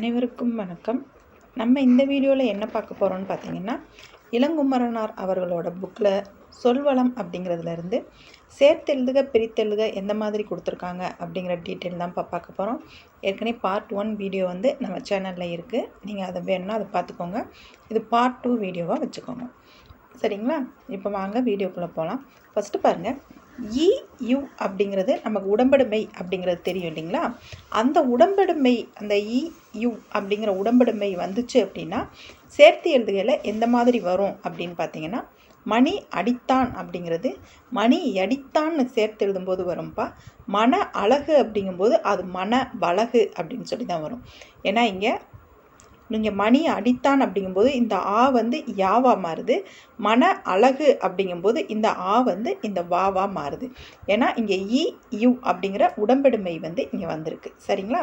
அனைவருக்கும் வணக்கம். நம்ம இந்த வீடியோவில் என்ன பார்க்க போகிறோம்னு பார்த்தீங்கன்னா இளங்குமரனார் அவர்களோட புக்கில் சொல்வளம் அப்படிங்கிறதுலேருந்து சேர்த்தெழுதுக பிரித்தெழுதுக எந்த மாதிரி கொடுத்துருக்காங்க அப்படிங்கிற டீட்டெயில் தான் இப்போ பார்க்க போகிறோம் ஏற்கனவே பார்ட் ஒன் வீடியோ வந்து நம்ம சேனலில் இருக்குது நீங்கள் அதை வேணும்னா அதை பார்த்துக்கோங்க. இது பார்ட் டூ வீடியோவாக வச்சுக்கோங்க. சரிங்களா? இப்போ வாங்க வீடியோக்குள்ளே போகலாம் ஃபஸ்ட்டு பாருங்கள் இ யு அப்படிங்கிறது நமக்கு உடம்படுமை அப்படிங்கிறது தெரியும் இல்லைங்களா? அந்த உடம்படுமை அந்த இ யு அப்படிங்கிற உடம்படுமை வந்துச்சு அப்படின்னா சேர்த்து எழுதுகையில் எந்த மாதிரி வரும் அப்படின்னு பார்த்தீங்கன்னா மணி அடித்தான் அப்படிங்கிறது மணி அடித்தான்னு சேர்த்து எழுதும்போது வரும்ப்பா மன அழகு அப்படிங்கும்போது அது மன வழகு அப்படின்னு சொல்லி தான் வரும். ஏன்னா இங்கே நீங்கள் மணி அடித்தான் அப்படிங்கும்போது இந்த ஆ வந்து யாவா மாறுது. மன அழகு அப்படிங்கும்போது இந்த ஆ வந்து இந்த வாவா மாறுது. ஏன்னா இங்கே இ யு அப்படிங்கிற உடம்பெடுமை வந்து இங்கே வந்திருக்கு. சரிங்களா?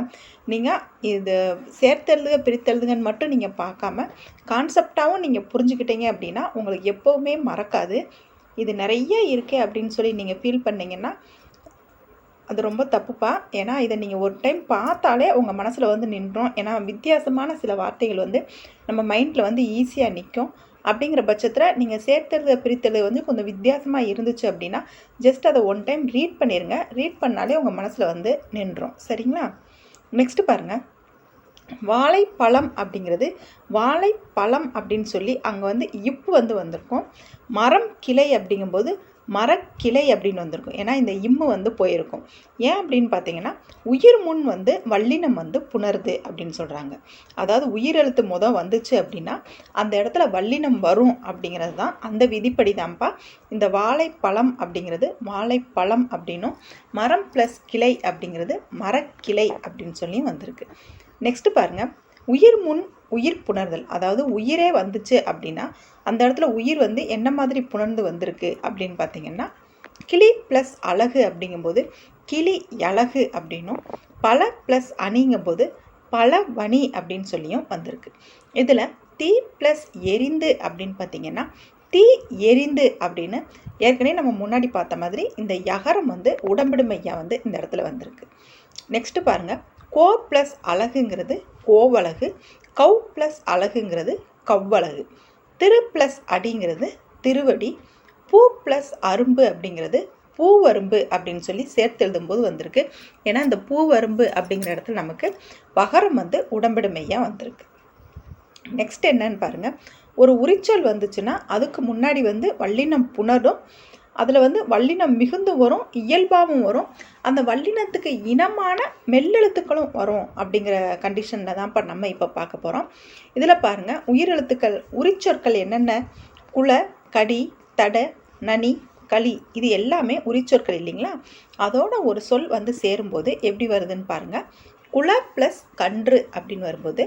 நீங்கள் இது சேர்த்தெழுதுக பிரித்தெழுதுங்கன்னு மட்டும் நீங்கள் பார்க்காம கான்செப்டாகவும் நீங்கள் புரிஞ்சுக்கிட்டீங்க அப்படின்னா உங்களுக்கு எப்போவுமே மறக்காது. இது நிறைய இருக்கே அப்படின்னு சொல்லி நீங்கள் ஃபீல் பண்ணிங்கன்னா அது ரொம்ப தப்புப்பா. ஏன்னா இதை நீங்கள் ஒரு டைம் பார்த்தாலே உங்கள் மனசில் வந்து நின்றோம். ஏன்னா வித்தியாசமான சில வார்த்தைகள் வந்து நம்ம மைண்டில் வந்து ஈஸியாக நிற்கும் அப்படிங்கிற பட்சத்தில் நீங்கள் சேர்த்துறது பிரித்தது வந்து கொஞ்சம் வித்தியாசமாக இருந்துச்சு அப்படின்னா ஜஸ்ட் அதை ஒன் டைம் ரீட் பண்ணிடுங்க ரீட் பண்ணாலே உங்கள் மனசில் வந்து நின்றோம். சரிங்களா? நெக்ஸ்ட்டு பாருங்கள் வாழைப்பழம் அப்படிங்கிறது வாழைப்பழம் அப்படின்னு சொல்லி அங்கே வந்து இப்பு வந்து வந்திருக்கும். மரம் கிளை அப்படிங்கும்போது மரக்கிளை அப்படின்னு வந்திருக்கும். ஏன்னா இந்த இம்மு வந்து போயிருக்கும். ஏன் அப்படின்னு பார்த்தீங்கன்னா உயிர் முன் வந்து வல்லினம் வந்து புணருது அப்படின்னு சொல்கிறாங்க அதாவது உயிரெழுத்து மொதல் வந்துச்சு அப்படின்னா அந்த இடத்துல வல்லினம் வரும் அப்படிங்கிறது தான் அந்த விதிப்படி தான்ப்பா இந்த வாழைப்பழம் அப்படிங்கிறது வாழைப்பழம் அப்படின்னும் மரம் ப்ளஸ் கிளை அப்படிங்கிறது மரக்கிளை அப்படின்னு சொல்லியும் வந்திருக்கு. நெக்ஸ்ட்டு பாருங்கள் உயிர் முன் உயிர் புணர்தல். அதாவது உயிரே வந்துச்சு அப்படின்னா அந்த இடத்துல உயிர் வந்து என்ன மாதிரி புணர்ந்து வந்திருக்கு அப்படின்னு பார்த்தீங்கன்னா கிளி ப்ளஸ் அழகு அப்படிங்கும்போது கிளி அழகு அப்படின்னும் பல ப்ளஸ் அணிங்கும்போது பல வணி அப்படின்னு சொல்லியும் வந்திருக்கு. இதில் தீ ப்ளஸ் எரிந்து அப்படின்னு பார்த்தீங்கன்னா தீ எரிந்து அப்படின்னு ஏற்கனவே நம்ம முன்னாடி பார்த்த மாதிரி இந்த யகரம் வந்து உடம்பிடுமையாக வந்து இந்த இடத்துல வந்திருக்கு. நெக்ஸ்ட்டு பாருங்கள் கோ ப்ளஸ் அழகுங்கிறது கோவழகு கவ் ப்ளஸ் அழகுங்கிறது கவ்வழகு திரு ப்ளஸ் அடிங்கிறது திருவடி பூ ப்ளஸ் அரும்பு அப்படிங்கிறது பூவரும்பு அப்படின்னு சொல்லி சேர்த்து எழுதும்போது வந்திருக்கு. ஏன்னா இந்த பூவரும்பு அப்படிங்கிற இடத்துல நமக்கு வகரம் வந்து உடம்பிடுமையாக வந்திருக்கு. நெக்ஸ்ட் என்னன்னு பாருங்கள் ஒரு உரிச்சல் வந்துச்சுன்னா அதுக்கு முன்னாடி வந்து வள்ளினம் புணரும் அதில் வந்து வல்லினம் மிகுந்து வரும் இயல்பாகவும் வரும். அந்த வல்லினத்துக்கு இனமான மெல்லெழுத்துக்களும் வரும் அப்படிங்கிற கண்டிஷனில் தான் இப்போ நம்ம இப்போ பார்க்க போகிறோம் இதில் பாருங்கள் உயிரெழுத்துக்கள் உரிச்சொற்கள் என்னென்ன? குல கடி தட நனி களி இது எல்லாமே உரிச்சொற்கள் இல்லைங்களா? அதோட ஒரு சொல் வந்து சேரும்போது எப்படி வருதுன்னு பாருங்கள் குல ப்ளஸ் கன்று அப்படின்னு வரும்போது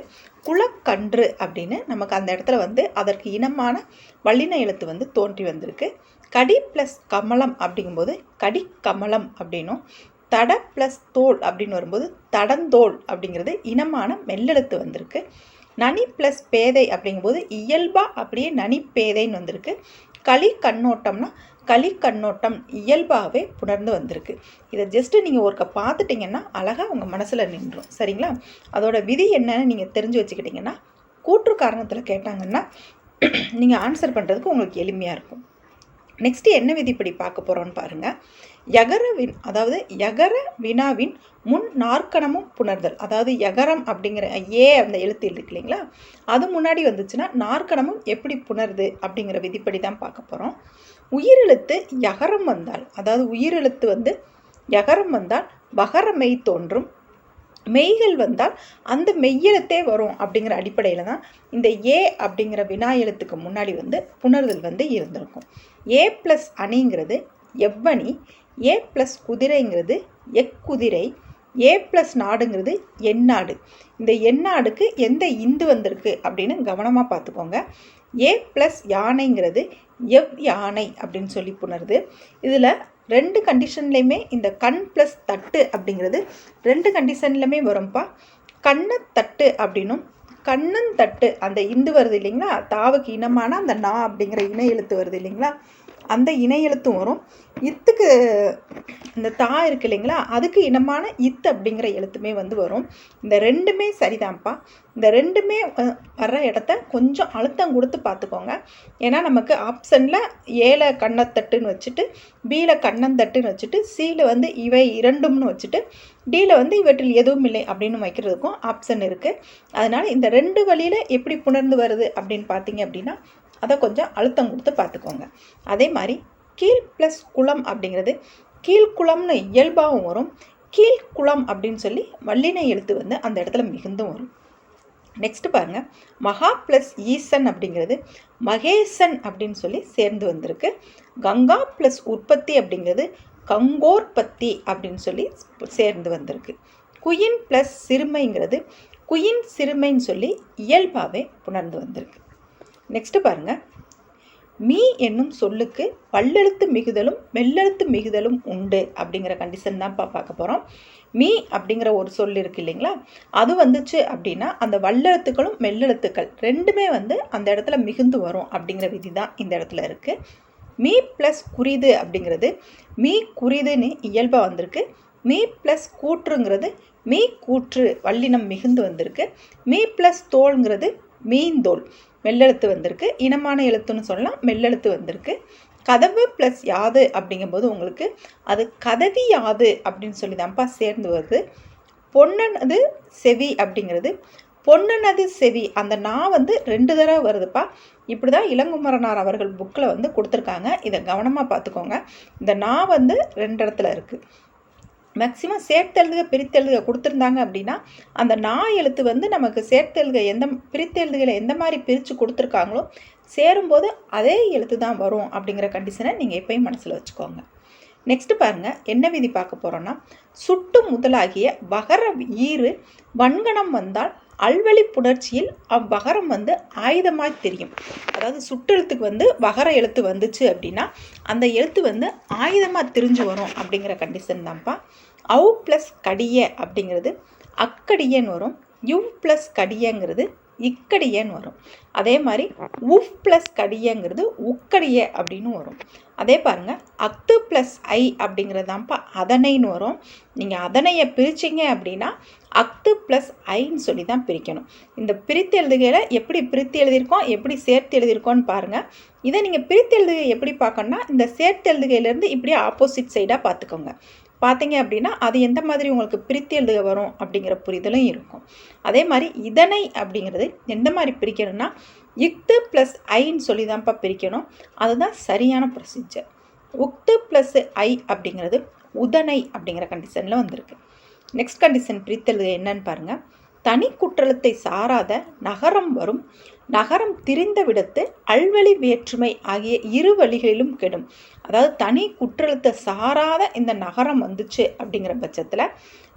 குலக்கன்று அப்படின்னு நமக்கு அந்த இடத்துல வந்து அதற்கு இனமான வல்லின எழுத்து வந்து தோன்றி வந்திருக்கு. கடி ப்ளஸ் கமலம் அப்படிங்கும்போது கடி கமலம் அப்படின்னும். தட ப்ளஸ் தோல் அப்படின்னு வரும்போது தடந்தோல் அப்படிங்கிறது இனமான மெல்லெழுத்து வந்திருக்கு. நனி ப்ளஸ் பேதை அப்படிங்கும்போது இயல்பாக அப்படியே நனி பேதைன்னு வந்திருக்கு. களி கண்ணோட்டம்னா களி கண்ணோட்டம் இயல்பாகவே புணர்ந்து வந்திருக்கு. இதை ஜஸ்ட்டு நீங்கள் ஒருக்க பார்த்துட்டிங்கன்னா அழகாக உங்கள் மனசில் நின்றும். சரிங்களா? அதோட விதி என்னன்னு நீங்கள் தெரிஞ்சு வச்சுக்கிட்டிங்கன்னா கூற்று காரணத்தில் கேட்டாங்கன்னா நீங்கள் ஆன்சர் பண்ணுறதுக்கு உங்களுக்கு எளிமையாக இருக்கும். நெக்ஸ்ட்டு என்ன விதிப்படி பார்க்க போகிறோன்னு பாருங்கள் யகர வின் அதாவது யகர வினாவின் முன் நாற்கணமும் புணர்தல். அதாவது யகரம் அப்படிங்கிற ஏ அந்த எழுத்து இருக்கு இல்லைங்களா? அது முன்னாடி வந்துச்சுன்னா நாற்கணமும் எப்படி புணருது அப்படிங்கிற விதிப்படி தான் பார்க்க போகிறோம் உயிரெழுத்து யகரம் வந்தால் அதாவது உயிரெழுத்து வந்து யகரம் வந்தால் வகரமை தோன்றும் மெய்கள் வந்தால் அந்த மெய்யெழுத்தே வரும் அப்படிங்கிற அடிப்படையில் தான் இந்த ஏ அப்படிங்கிற வினா எழுத்துக்கு முன்னாடி வந்து புணர்தல் வந்து இருந்திருக்கும். ஏ ப்ளஸ் அணிங்கிறது எவ்வணி ஏ ப்ளஸ் குதிரைங்கிறது எக்குதிரை ஏ ப்ளஸ் நாடுங்கிறது எந்நாடு. இந்த எந்நாடுக்கு எந்த இந்து வந்திருக்கு அப்படின்னு கவனமாக பார்த்துக்கோங்க. ஏ ப்ளஸ் யானைங்கிறது எவ் யானை அப்படின்னு சொல்லி புணருது. இதில் ரெண்டு கண்டிஷன்லேயுமே இந்த கண் ப்ளஸ் தட்டு அப்படிங்கிறது ரெண்டு கண்டிஷன்லையுமே வரும்ப்பா கண்ணை தட்டு அப்படின்னும். கண்ணன் தட்டு அந்த இந்து வருது இல்லைங்களா? தாவுக்கு இனமான அந்த நா அப்படிங்கிற இன எழுத்து வருது இல்லைங்களா? அந்த இணை எழுத்தும் வரும். இத்துக்கு இந்த தா இருக்கு இல்லைங்களா? அதுக்கு இனமான இத்து அப்படிங்கிற எழுத்துமே வந்து வரும். இந்த ரெண்டுமே சரிதான்ப்பா. இந்த ரெண்டுமே வர்ற இடத்த கொஞ்சம் அழுத்தம் கொடுத்து பார்த்துக்கோங்க. ஏன்னா நமக்கு ஆப்ஷனில் ஏல கண்ணத்தட்டுன்னு வச்சுட்டு பியில் கண்ணந்தட்டுன்னு வச்சுட்டு சியில் வந்து இவை இரண்டும்னு வச்சுட்டு டியில் வந்து இவற்றில் எதுவும் இல்லை அப்படின்னு வைக்கிறதுக்கும் ஆப்ஷன் இருக்குது அதனால் இந்த ரெண்டு வழியில் எப்படி புணர்ந்து வருது அப்படின்னு பார்த்தீங்க அப்படின்னா அதை கொஞ்சம் அழுத்தம் கொடுத்து பார்த்துக்கோங்க. அதே மாதிரி கீழ் ப்ளஸ் குளம் அப்படிங்கிறது கீழ்குளம்னு இயல்பாகவும் வரும். கீழ்குளம் அப்படின்னு சொல்லி வல்லினை எழுத்து வந்து அந்த இடத்துல மிகுந்தும் வரும். நெக்ஸ்ட் பாருங்க. மகா ப்ளஸ் ஈசன் அப்படிங்கிறது மகேசன் அப்படின்னு சொல்லி சேர்ந்து வந்திருக்கு. கங்கா ப்ளஸ் உற்பத்தி அப்படிங்கிறது கங்கோற்பத்தி அப்படின்னு சொல்லி சேர்ந்து வந்திருக்கு. குயின் ப்ளஸ் சிறுமைங்கிறது குயின் சிறுமைன்னு சொல்லி இயல்பாகவே புணர்ந்து வந்திருக்கு. நெக்ஸ்ட்டு பாருங்க. மீ என்னும் சொல்லுக்கு பல்லெழுத்து மிகுதலும் மெல்லெழுத்து மிகுதலும் உண்டு அப்படிங்கிற கண்டிஷன் தான் பார்க்க போகிறோம் மீ அப்படிங்கிற ஒரு சொல் இருக்கு இல்லைங்களா? அது வந்துச்சு அப்படின்னா அந்த வல்லெழுத்துக்களும் மெல்லெழுத்துக்கள் ரெண்டுமே வந்து அந்த இடத்துல மிகுந்து வரும் அப்படிங்கிற விதி தான் இந்த இடத்துல இருக்குது மீ ப்ளஸ் குறிது அப்படிங்கிறது மீ குறிதுன்னு இயல்பாக வந்திருக்கு. மீ ப்ளஸ் கூற்றுங்கிறது மீ கூற்று வல்லினம் மிகுந்து வந்திருக்கு. மீ ப்ளஸ் தோல்ங்கிறது மீந்தோல் மெல்லெழுத்து வந்திருக்கு. இனமான எழுத்துன்னு சொல்லலாம் மெல்லெழுத்து வந்திருக்கு. கதவு ப்ளஸ் யாது அப்படிங்கும்போது உங்களுக்கு அது கதவி யாது அப்படின்னு சொல்லி தான்ப்பா சேர்ந்து வருது. பொன்னனது செவி அப்படிங்கிறது. பொன்னனது செவி அந்த நா வந்து ரெண்டு தடவை வருதுப்பா. இப்படி தான் இளங்குமரனார் அவர்கள் புக்கில் வந்து கொடுத்துருக்காங்க. இதை கவனமாக பார்த்துக்கோங்க. இந்த நா வந்து ரெண்டு இடத்துல இருக்குது மேக்ஸிமம் சேர்த்தெழுதுக பிரித்தெழுதுக கொடுத்துருந்தாங்க அப்படின்னா அந்த நா எழுத்து வந்து நமக்கு சேர்த்தெழுதுக எந்த பிரித்தெழுதுகளை எந்த மாதிரி பிரித்து கொடுத்துருக்காங்களோ சேரும்போது அதே எழுத்து தான் வரும் அப்படிங்கிற கண்டிஷனை நீங்கள் எப்பயும் மனசில் வச்சுக்கோங்க. நெக்ஸ்ட் பாருங்கள் என்ன விதி பார்க்க போகிறோன்னா சுட்டு முதலாகிய வகர ஈறு வன்கணம் வந்தால் அல்வழி புணர்ச்சியில் அவ்வகரம் வந்து ஆயுதமாய் தெரியும். அதாவது சுட்டெழுத்துக்கு வந்து வகர எழுத்து வந்துச்சு அப்படின்னா அந்த எழுத்து வந்து ஆயுதமாக திரிஞ்சு வரும் அப்படிங்கிற கண்டிஷன் தான்ப்பா. அவு ப்ளஸ் கடிய அப்படிங்கிறது அக்கடியன்னு வரும். யூ ப்ளஸ் கடியங்கிறது இக்கடியன்னு வரும். அதே மாதிரி உஃப் ப்ளஸ் கடியங்கிறது உக்கடிய அப்படின்னு வரும். அதே பாருங்க அத்து ப்ளஸ் ஐ அப்படிங்கிறதாம்ப்பா அதனைன்னு வரும். நீங்கள் அதனையை பிரிச்சிங்க அப்படின்னா அத்து ப்ளஸ் ஐன்னு சொல்லி தான் பிரிக்கணும். இந்த பிரித்து எழுதுகையில் எப்படி பிரித்து எழுதியிருக்கோம் எப்படி சேர்த்து எழுதியிருக்கோன்னு பாருங்கள் இதை நீங்கள் பிரித்து எழுதுகை எப்படி பார்க்கணும்னா இந்த சேர்த்து எழுதுகையிலேருந்து இப்படியே ஆப்போசிட் சைடாக பார்த்துக்கோங்க. பார்த்தீங்க அப்படின்னா அது எந்த மாதிரி உங்களுக்கு பிரித்து எழுதுக வரும் அப்படிங்கிற புரிதலும் இருக்கும். அதே மாதிரி இதனை அப்படிங்கிறது எந்த மாதிரி பிரிக்கணும்னா இக்து ப்ளஸ் ஐன்னு சொல்லி தான்ப்பா பிரிக்கணும். அதுதான் சரியான ப்ரொசீஜர் உக்து ப்ளஸ் ஐ அப்படிங்கிறது உதனை அப்படிங்கிற கண்டிஷனில் வந்திருக்கு. நெக்ஸ்ட் கண்டிஷன் பிரித்தெழுது என்னன்னு பாருங்கள் தனி குற்றலத்தை சாராத நகரம் வரும். நகரம் திரிந்த விடத்து அல்வழி வேற்றுமை ஆகிய இரு வழிகளிலும் கெடும். அதாவது தனி குற்றழுத்தை சாராத இந்த நகரம் வந்துச்சு அப்படிங்கிற பட்சத்தில்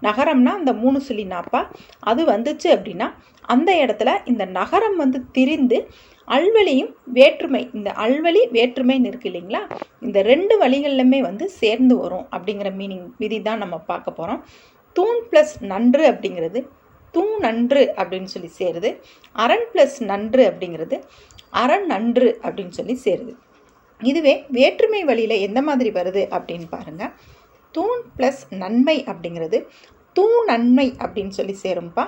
நகரம்னா அந்த மூணு சுழி நாப்பா அது வந்துச்சு அப்படின்னா அந்த இடத்துல இந்த நகரம் வந்து திரிந்து அல்வழியும் வேற்றுமை இந்த அல்வழி வேற்றுமைன்னு இருக்கு இல்லைங்களா இந்த ரெண்டு வழிகளிலுமே வந்து சேர்ந்து வரும் அப்படிங்கிற மீனிங் விதி தான் நம்ம பார்க்க போகிறோம் தூண் ப்ளஸ் நன்று அப்படிங்கிறது தூண் நன்று அப்படின்னு சொல்லி சேருது. அரண் ப்ளஸ் நன்று அப்படிங்கிறது அரண் நன்று அப்படின்னு சொல்லி சேருது. இதுவே வேற்றுமை வழியில் எந்த மாதிரி வருது அப்படின்னு பாருங்கள் தூண் ப்ளஸ் நன்மை அப்படிங்கிறது தூ நன்மை அப்படின்னு சொல்லி சேரும்ப்பா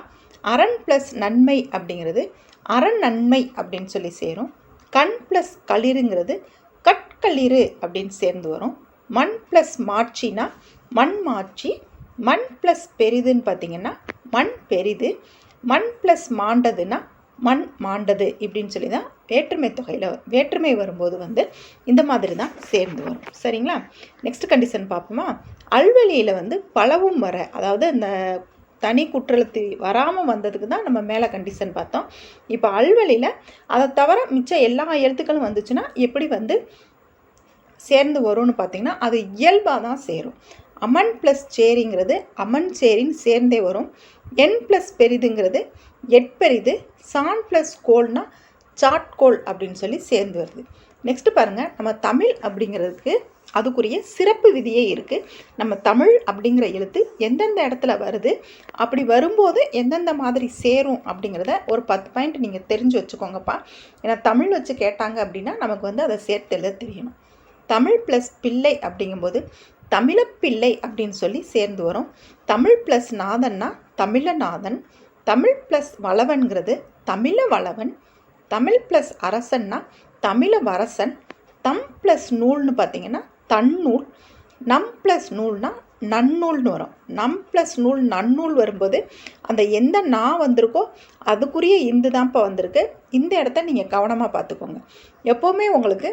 அரண் ப்ளஸ் நன்மை அப்படிங்கிறது அரண் நன்மை அப்படின்னு சொல்லி சேரும். கண் ப்ளஸ் களிருங்கிறது கட்களிரு அப்படின்னு சேர்ந்து வரும். மண் ப்ளஸ் மாட்சினா மண் மாட்சி மண் ப்ளஸ் பெரிதுன்னு பார்த்தீங்கன்னா மண் பெரிது. மண் ப்ளஸ் மாண்டதுன்னா மண் மாண்டது இப்படின்னு சொல்லி தான் வேற்றுமை தொகையில் வேற்றுமை வரும்போது வந்து இந்த மாதிரி தான் சேர்ந்து வரும். சரிங்களா? நெக்ஸ்ட் கண்டிஷன் பார்ப்போமா? அல்வெளியில் வந்து பலவும் வர அதாவது இந்த தனி குற்றலத்து வராமல் வந்ததுக்கு தான் நம்ம மேலே கண்டிஷன் பார்த்தோம். இப்போ அல்வெளியில் அதை தவிர மிச்சம் எல்லா எழுத்துக்களும் வந்துச்சுன்னா எப்படி வந்து சேர்ந்து வரும்னு பார்த்திங்கன்னா அது இயல்பாக தான் சேரும். அமன் ப்ளஸ் சேரிங்கிறது அமன் சேரின்னு சேர்ந்தே வரும். என் ப்ளஸ் பெரிதுங்கிறது எட்பெரிது சான் ப்ளஸ் கோல்னால் சாட்கோல் அப்படின்னு சொல்லி சேர்ந்து வருது. நெக்ஸ்ட்டு பாருங்கள் நம்ம தமிழ் அப்படிங்கிறதுக்கு அதுக்குரிய சிறப்பு விதியே இருக்குது நம்ம தமிழ் அப்படிங்கிற எழுத்து எந்தெந்த இடத்துல வருது அப்படி வரும்போது எந்தெந்த மாதிரி சேரும் அப்படிங்கிறத ஒரு பத்து பாயிண்ட் நீங்கள் தெரிஞ்சு வச்சுக்கோங்கப்பா. ஏன்னா தமிழ் வச்சு கேட்டாங்க அப்படின்னா நமக்கு வந்து அதை சேர்த்து எழுத தெரியணும். தமிழ் ப்ளஸ் பிள்ளை அப்படிங்கும்போது தமிழப்பிள்ளை அப்படின்னு சொல்லி சேர்ந்து வரும். தமிழ் ப்ளஸ் நாதன்னா தமிழநாதன். தமிழ் ப்ளஸ் வளவன்கிறது தமிழ வளவன் தமிழ் ப்ளஸ் அரசன்னா தமிழ வரசன் தம் ப்ளஸ் நூல்னு பார்த்தீங்கன்னா தன்னூல். நம் ப்ளஸ் நூல்னா நன்னூல்னு வரும். நம் ப்ளஸ் நூல் நன்னூல் வரும்போது அந்த எந்த நா வந்திருக்கோ அதுக்குரிய இந்து தான்ப்பா வந்திருக்கு. இந்த இடத்த நீங்கள் கவனமாக பார்த்துக்கோங்க. எப்போவுமே உங்களுக்கு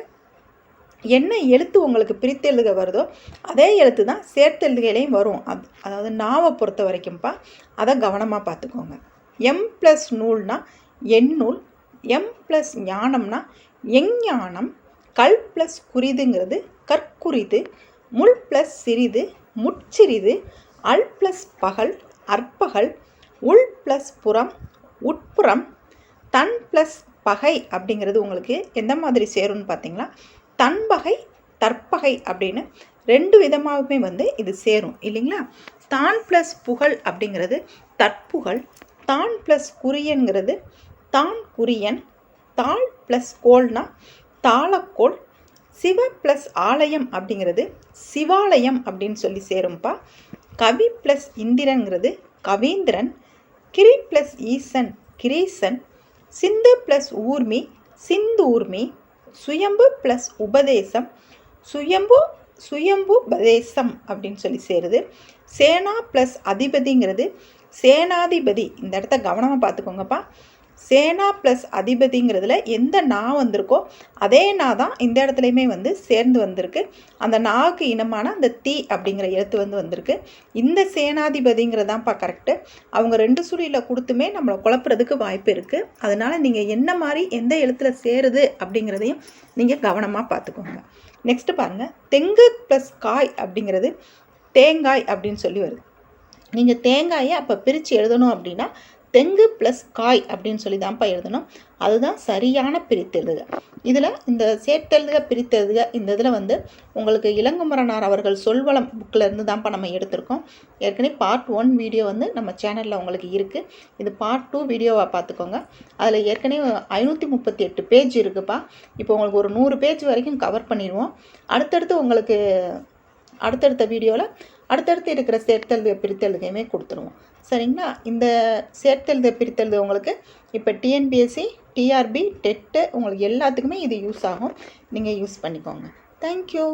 என்ன எழுத்து உங்களுக்கு பிரித்தெழுக வருதோ அதே எழுத்து தான் சேர்த்தெழுகையிலையும் வரும். அது அதாவது நாவை பொறுத்த வரைக்கும்ப்பா அதை கவனமாக பார்த்துக்கோங்க. எம் ப்ளஸ் நூல்னா எண்ணூல் எம் ப்ளஸ் ஞானம்னா எஞ்ஞானம் கல் ப்ளஸ் குறிதுங்கிறது கற்குறிது முள் ப்ளஸ் சிறிது முட்சிறிது அல் ப்ளஸ் பகல் அற்பகல் உள் ப்ளஸ் புறம் உட்புறம் தன் ப்ளஸ் பகை அப்படிங்கிறது உங்களுக்கு எந்த மாதிரி சேரும்னு பார்த்தீங்களா? தன்பகை தற்பகை அப்படின்னு ரெண்டு விதமாகவுமே வந்து இது சேரும் இல்லைங்களா? தான் ப்ளஸ் புகழ் அப்படிங்கிறது தற்புகழ் தான் ப்ளஸ் குறியன்கிறது தான் குறியன் தாள் ப்ளஸ் கோல்னா தாளக்கோள் சிவ ப்ளஸ் ஆலயம் அப்படிங்கிறது சிவாலயம் அப்படின்னு சொல்லி சேரும்ப்பா கவி ப்ளஸ் இந்திரங்கிறது கவீந்திரன் கிரி ப்ளஸ் ஈசன் கிரீசன் சிந்து ப்ளஸ் ஊர்மி சிந்து ஊர்மி சுயம்பு ப்ளஸ் உபதேசம். சுயம்பு சுயம்பு உபதேசம் அப்படின்னு சொல்லி சேருது. சேனா ப்ளஸ் அதிபதிங்கிறது சேனாதிபதி. இந்த இடத்த கவனமாக பார்த்துக்கோங்கப்பா. சேனா ப்ளஸ் அதிபதிங்கிறதுல எந்த நா வந்திருக்கோ அதே நா தான் இந்த இடத்துலையுமே வந்து சேர்ந்து வந்திருக்கு. அந்த நாவுக்கு இனமான அந்த தீ அப்படிங்கிற எழுத்து வந்து வந்திருக்கு. இந்த சேனாதிபதிங்கிறதான்ப்பா கரெக்டு அவங்க ரெண்டு சுழியில் கொடுத்துமே நம்மளை குழப்புறதுக்கு வாய்ப்பு இருக்குது அதனால் நீங்கள் என்ன மாதிரி எந்த எழுத்தில் சேருது அப்படிங்கிறதையும் நீங்கள் கவனமாக பார்த்துக்கோங்க. நெக்ஸ்ட்டு பாருங்கள் தெங்கு ப்ளஸ் காய் அப்படிங்கிறது தேங்காய் அப்படின்னு சொல்லி வருது. நீங்கள் தேங்காயை அப்போ பிரித்து எழுதணும் அப்படின்னா தெங்கு ப்ளஸ் காய் அப்படின்னு சொல்லி தான்ப்பா எழுதணும். அதுதான் சரியான பிரித்தெழுதுக இதில் இந்த சேர்த்தெழுதுக பிரித்தெழுதுக இந்த இதில் வந்து உங்களுக்கு இளங்குமரனார் அவர்கள் சொல்வளம் புக்கில் இருந்து தான்ப்பா நம்ம எடுத்திருக்கோம். ஏற்கனவே பார்ட் ஒன் வீடியோ வந்து நம்ம சேனலில் உங்களுக்கு இருக்குது இது பார்ட் டூ வீடியோவாக பார்த்துக்கோங்க அதில் ஏற்கனவே ஐநூற்றி முப்பத்தி எட்டு பேஜ் இருக்குப்பா. இப்போ உங்களுக்கு ஒரு நூறு பேஜ் வரைக்கும் கவர் பண்ணிடுவோம். அடுத்தடுத்து உங்களுக்கு அடுத்தடுத்த வீடியோவில் அடுத்தடுத்து இருக்கிற சேர்த்தெழுத பிரித்தெழுதையுமே கொடுத்துருவோம். சரிங்களா? இந்த சேர்த்தெழுத பிரித்தெழுது உங்களுக்கு இப்போ டிஎன்பிஎஸ்சி டிஆர்பி டெட்டு உங்களுக்கு எல்லாத்துக்குமே இது யூஸ் ஆகும். நீங்கள் யூஸ் பண்ணிக்கோங்க. தேங்க்யூ